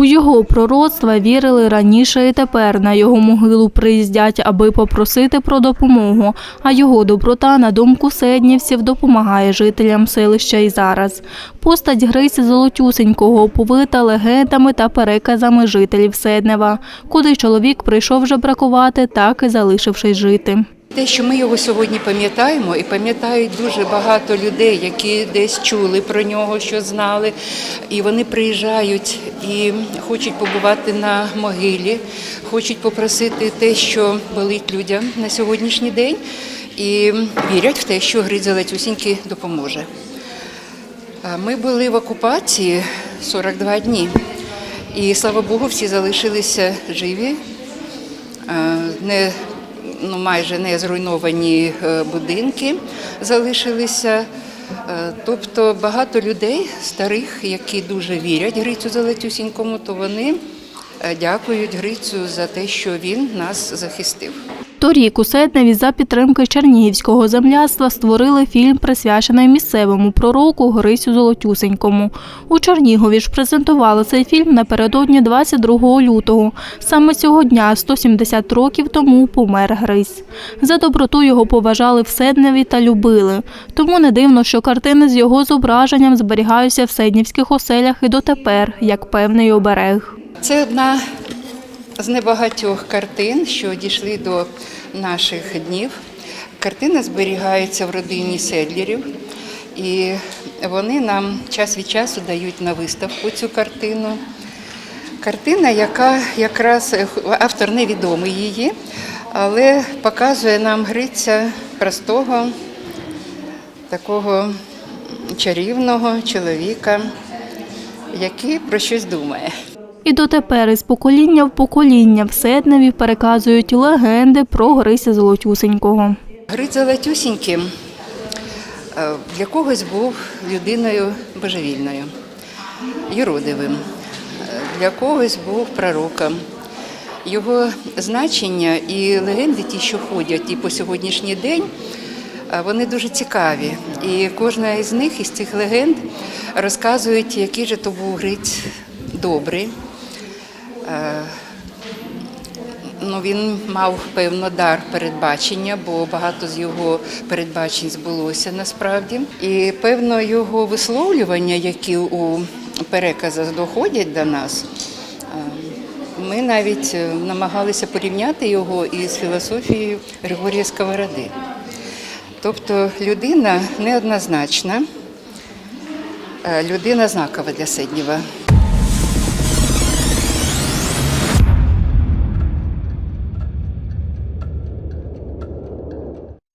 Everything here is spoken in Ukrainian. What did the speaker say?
У його пророцтва вірили раніше і тепер. На його могилу приїздять, аби попросити про допомогу. А його доброта, на думку седнівців, допомагає жителям селища і зараз. Постать Грисі Золотюсенького оповита легендами та переказами жителів Седнева, куди чоловік прийшов жебракувати, так і залишившись жити. Те, що ми його сьогодні пам'ятаємо, і пам'ятають дуже багато людей, які десь чули про нього, що знали, і вони приїжджають і хочуть побувати на могилі, хочуть попросити те, що болить людям на сьогоднішній день, і вірять в те, що Гриця Летюсіньки допоможе. Ми були в окупації 42 дні, і слава Богу, всі залишилися живі. Не ну, майже не зруйновані е, будинки залишилися. Е, Тобто багато людей, старих, які дуже вірять Грицю Залетюсінькому, то вони е, дякують Грицю за те, що він нас захистив. Торік у Седневі за підтримки Чернігівського земляцтва створили фільм, присвячений місцевому пророку Грисю Золотюсенькому. У Чернігові ж презентували цей фільм напередодні 22 лютого. Саме цього дня, 170 років тому, помер Грись. За доброту його поважали в Седневі та любили. Тому не дивно, що картини з його зображенням зберігаються в седнівських оселях і дотепер, як певний оберег. Це одна з небагатьох картин, що дійшли до наших днів. Картина зберігається в родині Седлерів, і вони нам час від часу дають на виставку цю картину. Картина, яка якраз автор невідомий її, але показує нам Гриця простого, такого чарівного чоловіка, який про щось думає. І дотепер із покоління в покоління в Седневі переказують легенди про Грися Золотюсенького. Гриця Латюсіньки е, для когось був людиною божевільною, юродивим, е, для когось був пророком. Його значення і легенди, ті, що ходять і по сьогоднішній день, е, вони дуже цікаві. І кожна із них, із цих легенд, розказують, який же то був Гриць добрий. Е, Ну, він мав певно дар передбачення, бо багато з його передбачень збулося насправді. І певно його висловлювання, які у переказах доходять до нас, е, ми навіть е, намагалися порівняти його із філософією Григорія Сковороди. Тобто людина неоднозначна, людина знакова для Седнєва.